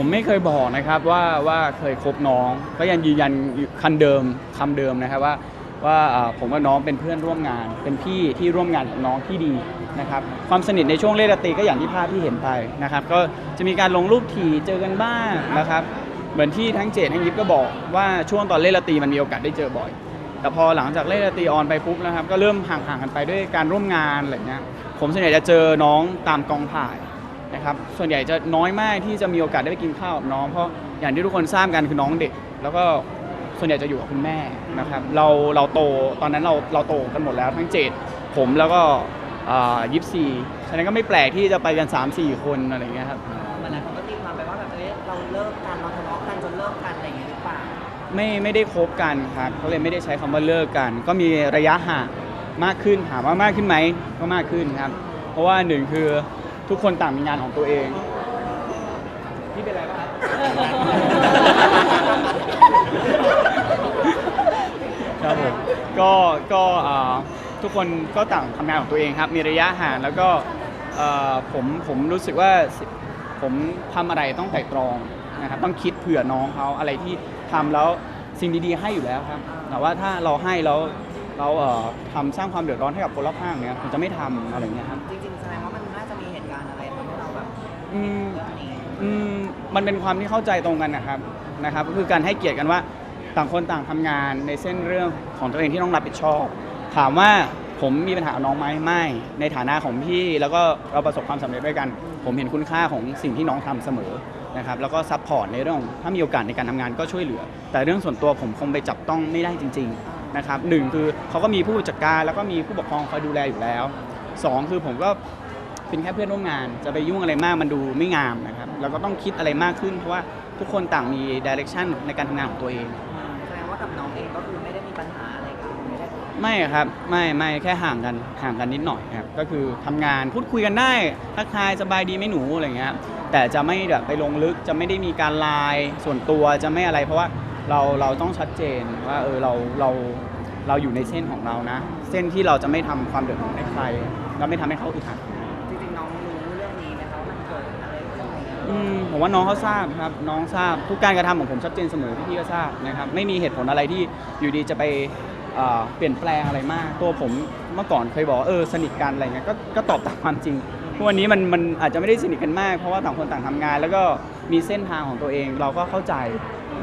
ผมไม่เคยบอกนะครับว่าว่าเคยคบน้อง ก็ยังยืนยันคันเดิมคำเดิมนะครับว่าว่าผมกับน้องเป็นเพื่อนร่วมงาน เป็นพี่ที่ร่วมงานกับน้องที่ดีนะครับความสนิทในช่วงเล่นดนตรีก็อย่างที่ภาพที่เห็นไปนะครับ ก็จะมีการลงรูปถี่เจอกันบ้างนะครับ เหมือนที่ทั้งเจดทั้งยิปก็บอกว่าช่วงตอนเล่นดนตรีมันมีโอกาสได้เจอบ่อย แต่พอหลังจากเล่นดนตรีออนไปปุ๊บนะครับ ก็เริ่มห่างๆกันไปด้วยการร่วมงานอะไรเงี้ยผมส่วนใหญ่จะเจอน้องตามกองถ่าย นะครับส่วนใหญ่จะน้อยมากที่จะมีโอกาสได้ไปกินข้าวกับน้อง เพราะอย่างที่ทุกคนทราบกันคือน้องเด็ก แล้วก็ส่วนใหญ่จะอยู่กับคุณแม่นะครับเราเราโตตอนนั้นเราเราโตกันหมดแล้วทั้งเจดผมแล้วก็ยิปซีฉะนั้นก็ไม่แปลกที่จะไปกัน 3-4 คนอะไรเงี้ยครับเหมือนหลายคนก็ตีความไปว่าแบบเอ้ยเราเลิกกันเราทะเลาะกันจนเลิกกันอะไรอย่างเงี้ยหรือเปล่าไม่ไม่ได้คบกันครับเขาเลยไม่ได้ใช้คำว่าเลิกกัน ก็มีระยะห่างมากขึ้นถามว่ามากขึ้นไหมก็มากขึ้นครับ เพราะว่าหนึ่งคือ ทุกคนต่างมีงานของตัวเอง พี่เป็นไรบ้างครับครับผมก็ก็อ่าทุกคนก็ต่างทำงานของตัวเองครับ มีระยะห่างแล้วก็เอ่อผมผมรู้สึกว่าสิผมทำอะไรต้องไตร่ตรองนะครับต้องคิดเผื่อน้องเขาอะไรที่ทำแล้วสิ่งดีๆให้อยู่แล้วครับ แต่ว่าถ้าเราให้แล้วเราเอ่อทำสร้างความเดือดร้อนให้กับคนรอบข้างเนี่ยผมจะไม่ทำอะไรเงี้ยครับ จริงๆแสดงว่า อืมอืมมันเป็นความที่เข้าใจตรงกันนะครับนะครับ ก็คือการให้เกียรติกันว่าต่างคนต่างทำงานในเส้นเรื่องของตัวเองที่ต้องรับผิดชอบ ถามว่าผมมีปัญหากับน้องไหมไม่ ในฐานะของพี่แล้วก็เราประสบความสำเร็จด้วยกัน ผมเห็นคุณค่าของสิ่งที่น้องทำเสมอนะครับแล้วก็ซัพพอร์ตในเรื่องของถ้ามีโอกาสในการทำงานก็ช่วยเหลือ แต่เรื่องส่วนตัวผมคงไปจับต้องไม่ได้จริงๆนะครับหนึ่งคือเขาก็มีผู้จัดการแล้วก็มีผู้ปกครองคอยดูแลอยู่แล้วสองคือผมก็ เป็นแค่เพื่อนร่วมงาน จะไปยุ่งอะไรมากมันดูไม่งามนะครับเราก็ต้องคิดอะไรมากขึ้นเพราะว่าทุกคนต่างมีดิเรกชันในการทำงานของตัวเอง แสดงว่ากับน้องเองก็คือไม่ได้มีปัญหาอะไรกันไม่ได้ไม่ครับไม่ไม่แค่ห่างกันห่างกันนิดหน่อยครับก็คือทำงานพูดคุยกันได้ทักทายสบายดีไหมหนูอะไรเงี้ยแต่จะไม่แบบไปลงลึกจะไม่ได้มีการไลน์ส่วนตัวจะไม่อะไร เพราะว่าเราเราต้องชัดเจนว่าเออเราเราเราอยู่ในเส้นของเรานะ เส้นที่เราจะไม่ทำความเดือดร้อนให้ใครแล้วไม่ทำให้เขาอึดอัด อะไรอย่างเงี้ยอืมผมว่าน้องเขาทราบครับน้องทราบทุกการกระทำของผมชัดเจนเสมอพี่ๆก็ทราบนะครับไม่มีเหตุผลอะไรที่อยู่ดีจะไปเอ่อเปลี่ยนแปลงอะไรมาก ตัวผมเมื่อก่อนเคยบอกว่าเออสนิทกันอะไรเงี้ยก็ก็ตอบตามความจริงทุกวันนี้มันมันอาจจะไม่ได้สนิทกันมาก เพราะว่าต่างคนต่างทำงาน แล้วก็มีเส้นทางของตัวเองเราก็เข้าใจ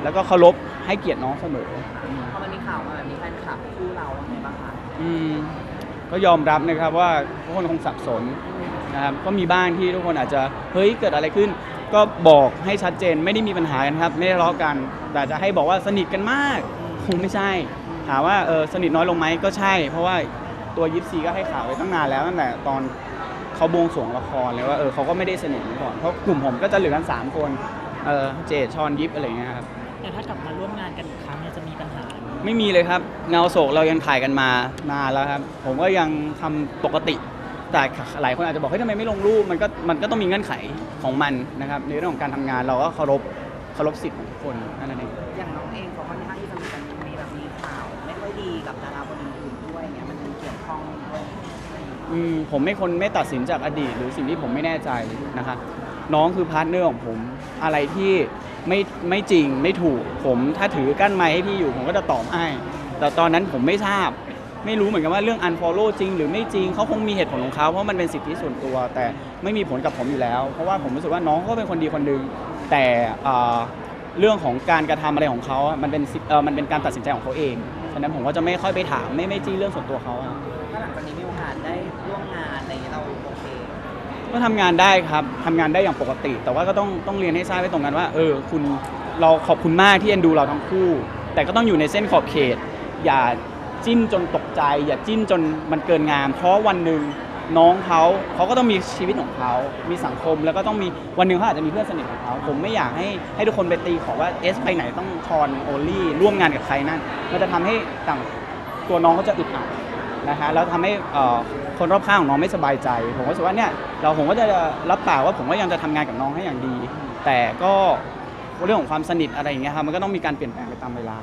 แล้วก็เคารพให้เกียรติน้องเสมออืมพอมันมีข่าวมาแบบนี้แฟนคลับคู่เราว่าไงบ้างคะอืมก็ยอมรับนะครับว่าทุกคนคงสับสนนะครับก็มีบ้างที่ทุกคนอาจจะเฮ้ยเกิดอะไรขึ้น ก็บอกให้ชัดเจนไม่ได้มีปัญหากันครับ ไม่ได้ทะเลาะกัน แต่จะให้บอกว่าสนิทกันมากคงไม่ใช่ ถามว่าเออสนิทน้อยลงไหมก็ใช่ เพราะว่าตัวยิปซีก็ให้ข่าวไว้ตั้งนานแล้วตั้งแต่ตอนเขาบวงสรวงละครเลยว่าเออเขาก็ไม่ได้สนิทเหมือนก่อนเพราะกลุ่มผมก็จะเหลือกันสามคนเออเจดชอนยิปอะไรอย่างเงี้ยครับแต่ถ้ากลับมาร่วมงานกันอีกครั้งเนี่ยจะมีปัญหาไหมไม่มีเลยครับ เงาโศกเรายังถ่ายกันมานานแล้วครับ ผมก็ยังทำปกติ แต่หลายคนอาจจะบอกเฮ้ยทำไมไม่ลงรูปมันก็มันก็ต้องมีเงื่อนไขของมันนะครับในเรื่องของการทำงานเราก็เคารพเคารพสิทธิ์ของทุกคนนั่นเอง อย่างน้องเองเขาค่อนข้างที่จะมีกันมีแบบมีข่าว ไม่ค่อยดีกับดาราคนอื่นๆด้วยเนี่ยมันเกี่ยวข้องด้วยอืมผมไม่คนไม่ตัดสินจากอดีต หรือสิ่งที่ผมไม่แน่ใจนะครับน้องคือพาร์ทเนอร์ของผมอะไรที่ไม่ไม่จริงไม่ถูกผมถ้าถือกั้นไม้ให้พี่อยู่ผมก็จะตอบให้แต่ตอนนั้นผมไม่ทราบ ไม่รู้เหมือนกันว่าเรื่อง unfollow จริง หรือไม่จริงเขาคงมีเหตุผลของเขาเพราะมันเป็นสิทธิส่วนตัว แต่ไม่มีผลกับผมอยู่แล้ว เพราะว่าผมรู้สึกว่าน้องเขาก็เป็นคนดีคนหนึ่งแต่เอ่อเรื่องของการกระทำอะไรของเขาอะมันเป็นสิทธิ์เอ่อมันเป็นการตัดสินใจของเขาเอง ฉะนั้นผมก็จะไม่ค่อยไปถามไม่ไม่จี้เรื่องส่วนตัวเขาอะถ้าหลังจากนี้มีโอกาสได้ร่วมงานอะไรอย่างเงี้ยเราโอเค ก็ทำงานได้ครับทำงานได้อย่างปกติ แต่ว่าก็ต้องต้องเรียนให้ทราบไว้ตรงกันว่า เออ คุณเราขอบคุณมากที่เอ็นดูเราทั้งคู่ แต่ก็ต้องอยู่ในเส้นขอบเขต อย่า จิ้นจนตกใจ อย่าจิ้นจนมันเกินงาม เพราะวันหนึ่งน้องเขาเขาก็ต้องมีชีวิตของเขา มีสังคมแล้วก็ต้องมีวันหนึ่งเขาอาจจะมีเพื่อนสนิทของเขา ผมไม่อยากให้ให้ทุกคนไปตีขอว่าเอสไปไหนต้องชอนโอลี่ร่วมงานกับใครนั่นมันจะทำให้ต่างตัวน้องเขาจะอึดอัดนะฮะแล้วทำให้คนรอบข้างของน้องไม่สบายใจ ผมก็รู้สึกว่าเนี่ยเราผมก็จะรับปากว่าผมก็ยังจะทำงานกับน้องให้อย่างดี แต่ก็เรื่องของความสนิทอะไรอย่างเงี้ยครับมันก็ต้องมีการเปลี่ยนแปลงไปตามเวลา